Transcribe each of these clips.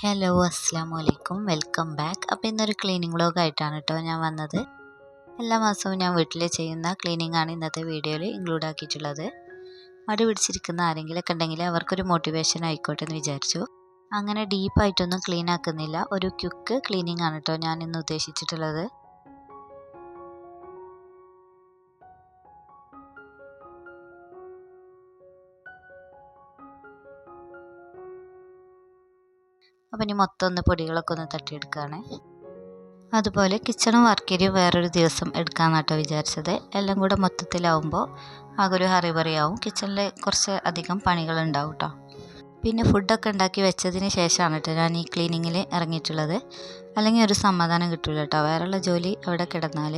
Hello അസ്സാം വലൈക്കും welcome back അപ്പോൾ ഇന്നൊരു ക്ലീനിങ് വ്ളോഗ് ആയിട്ടാണ് കേട്ടോ ഞാൻ വന്നത്. എല്ലാ മാസവും ഞാൻ വീട്ടിൽ ചെയ്യുന്ന ക്ലീനിങ് ആണ് ഇന്നത്തെ വീഡിയോയിൽ ഇൻക്ലൂഡ് ആക്കിയിട്ടുള്ളത്. മടി പിടിച്ചിരിക്കുന്ന ആരെങ്കിലുമൊക്കെ ഉണ്ടെങ്കിൽ അവർക്കൊരു മോട്ടിവേഷൻ ആയിക്കോട്ടെ എന്ന് വിചാരിച്ചു. അങ്ങനെ ഡീപ്പായിട്ടൊന്നും ക്ലീൻ ആക്കുന്നില്ല. ഒരു ക്യുക്ക് ക്ലീനിങ് ആണ് കേട്ടോ ഞാൻ ഇന്ന് ഉദ്ദേശിച്ചിട്ടുള്ളത്. അപ്പം ഇനി മൊത്തം ഒന്ന് പൊടികളൊക്കെ ഒന്ന് തട്ടിയെടുക്കുകയാണ് അതുപോലെ കിച്ചണും വർക്കരിയും വേറൊരു ദിവസം എടുക്കാമെന്നാട്ടോ വിചാരിച്ചത്. എല്ലാം കൂടെ മൊത്തത്തിലാവുമ്പോൾ ആകൊരു ഹറിബറിയാവും കിച്ചണിൽ കുറച്ച് അധികം പണികളുണ്ടാവും കേട്ടോ പിന്നെ ഫുഡൊക്കെ ഉണ്ടാക്കി വെച്ചതിന് ശേഷമാണ് കേട്ടോ ഞാൻ ഈ ക്ലീനിങ്ങിൽ ഇറങ്ങിയിട്ടുള്ളത്. അല്ലെങ്കിൽ ഒരു സമാധാനം കിട്ടില്ല കേട്ടോ വേറെയുള്ള ജോലി അവിടെ കിടന്നാൽ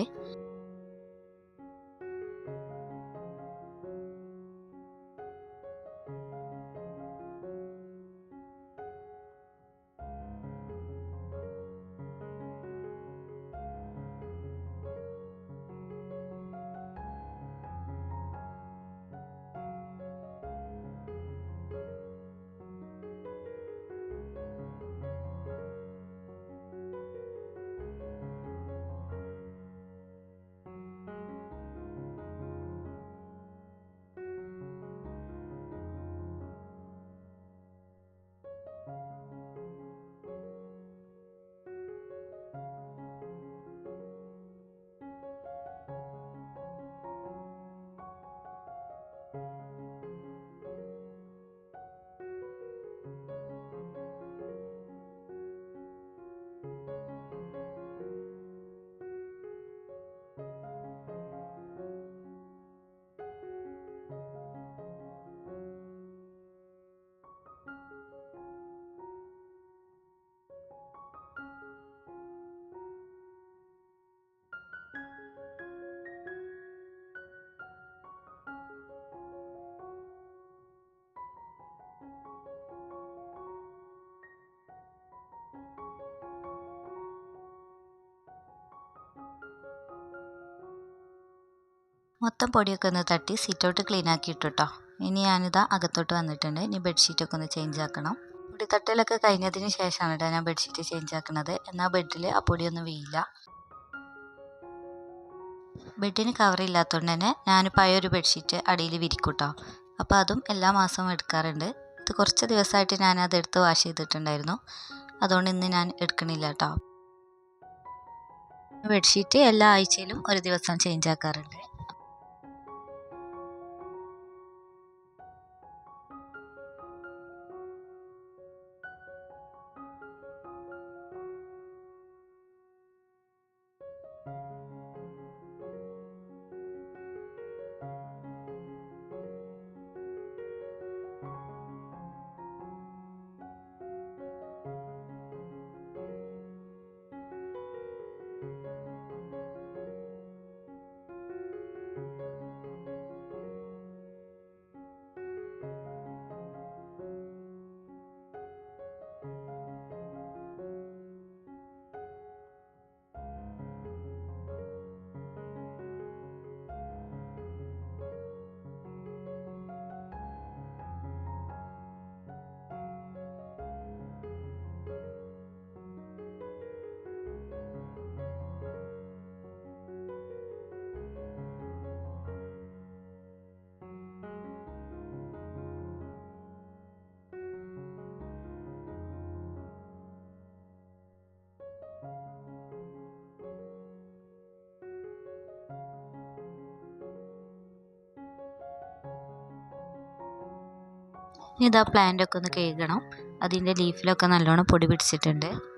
മൊത്തം പൊടിയൊക്കെ ഒന്ന് തട്ടി സിറ്റൗട്ട് ക്ലീൻ ആക്കിയിട്ടു ഇനി ഞാനിതാ അകത്തോട്ട് വന്നിട്ടുണ്ട്. ഇനി ബെഡ്ഷീറ്റൊക്കെ ഒന്ന് ചേഞ്ച് ആക്കണം. പൊടിത്തട്ടലൊക്കെ കഴിഞ്ഞതിന് ശേഷമാണ് കേട്ടോ ഞാൻ ബെഡ്ഷീറ്റ് ചേഞ്ച് ആക്കുന്നത് എന്നാൽ ബെഡിൽ ആ പൊടിയൊന്നും വീയില്ല. ബെഡിന് കവറില്ലാത്തതുകൊണ്ട് തന്നെ ഞാൻ പഴയൊരു ബെഡ്ഷീറ്റ് അടിയിൽ വിരിക്കൂട്ടോ. അപ്പോൾ അതും എല്ലാ മാസവും എടുക്കാറുണ്ട്. ഇത് കുറച്ച് ദിവസമായിട്ട് ഞാൻ അത് എടുത്ത് വാഷ് ചെയ്തിട്ടുണ്ടായിരുന്നു. അതുകൊണ്ട് ഇന്ന് ഞാൻ എടുക്കണില്ല കേട്ടോ ബെഡ്ഷീറ്റ് എല്ലാ ആഴ്ചയിലും ഒരു ദിവസം ചേഞ്ച് ആക്കാറുണ്ട്. ഇതാ പ്ലാന്റ് ഒക്കെ ഒന്ന് കഴുകണം. അതിന്റെ ലീഫിലൊക്കെ നല്ലോണം പൊടി പിടിച്ചിട്ടുണ്ട്.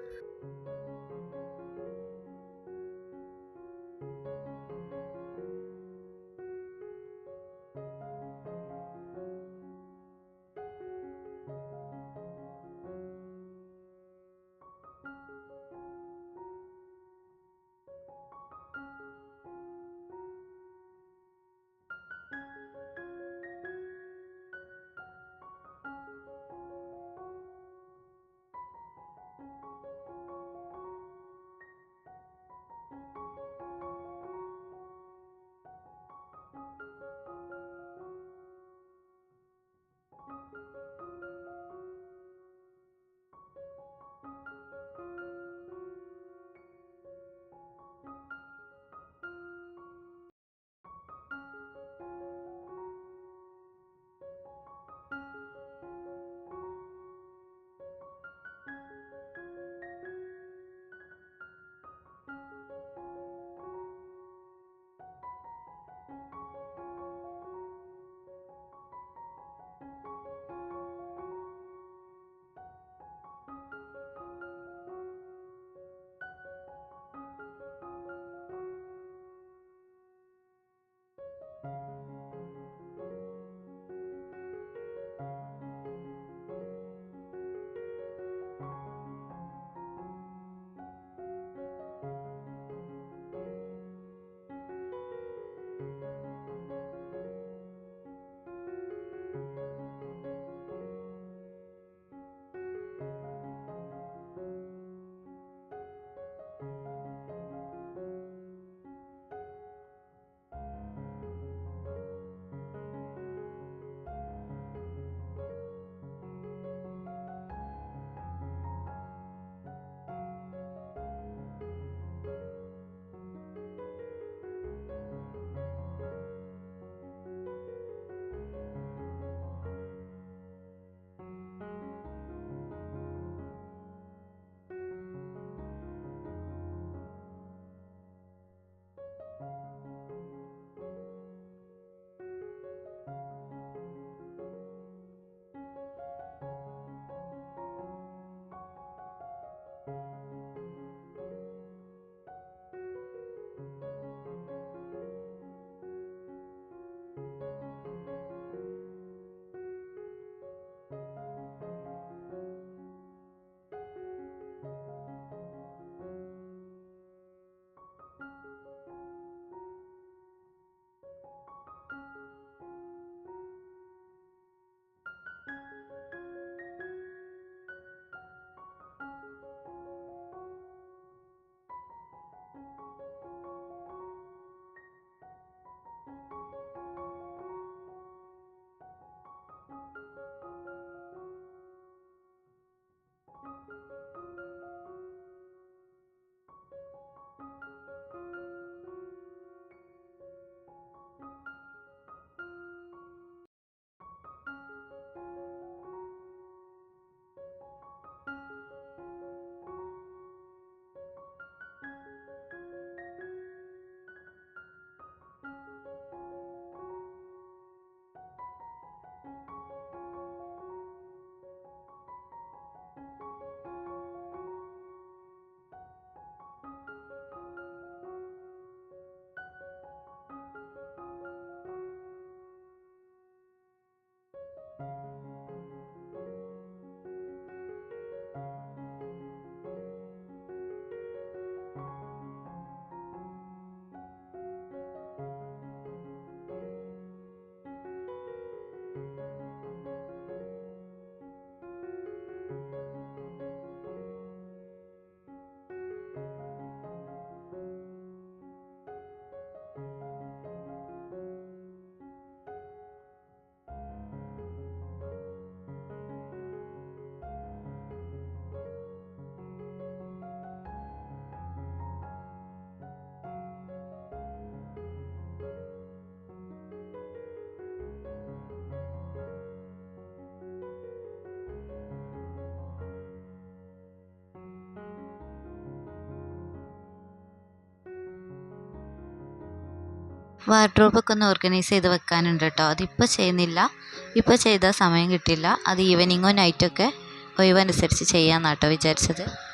വാർഡ്രോബൊക്കെ ഒന്ന് ഓർഗനൈസ് ചെയ്ത് വെക്കാനുണ്ട് കേട്ടോ. അതിപ്പോൾ ചെയ്യുന്നില്ല. ഇപ്പോൾ ചെയ്താൽ സമയം കിട്ടില്ല അത് ഈവനിങ്ങോ നൈറ്റൊക്കെ ഒഴിവനുസരിച്ച് ചെയ്യാമെന്നാണ് കേട്ടോ വിചാരിച്ചത്.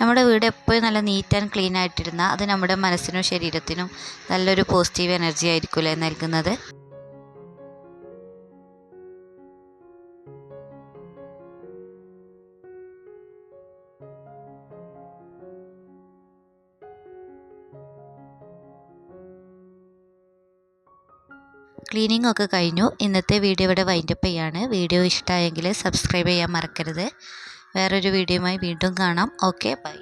നമ്മുടെ വീട് എപ്പോഴും നല്ല നീറ്റ് ആൻഡ് ക്ലീൻ ആയിട്ടിരുന്നാൽ അത് നമ്മുടെ മനസ്സിനും ശരീരത്തിനും നല്ലൊരു പോസിറ്റീവ് എനർജി ആയിരിക്കുമല്ലേ നൽകുന്നത്. ക്ലീനിങ് ഒക്കെ കഴിഞ്ഞു. ഇന്നത്തെ വീഡിയോ ഇവിടെ വൈൻഡപ്പ് ചെയ്യാണ്. വീഡിയോ ഇഷ്ടമായെങ്കിൽ സബ്സ്ക്രൈബ് ചെയ്യാൻ മറക്കരുത്. വേറൊരു വീഡിയോയുമായി വീണ്ടും കാണാം. Okay bye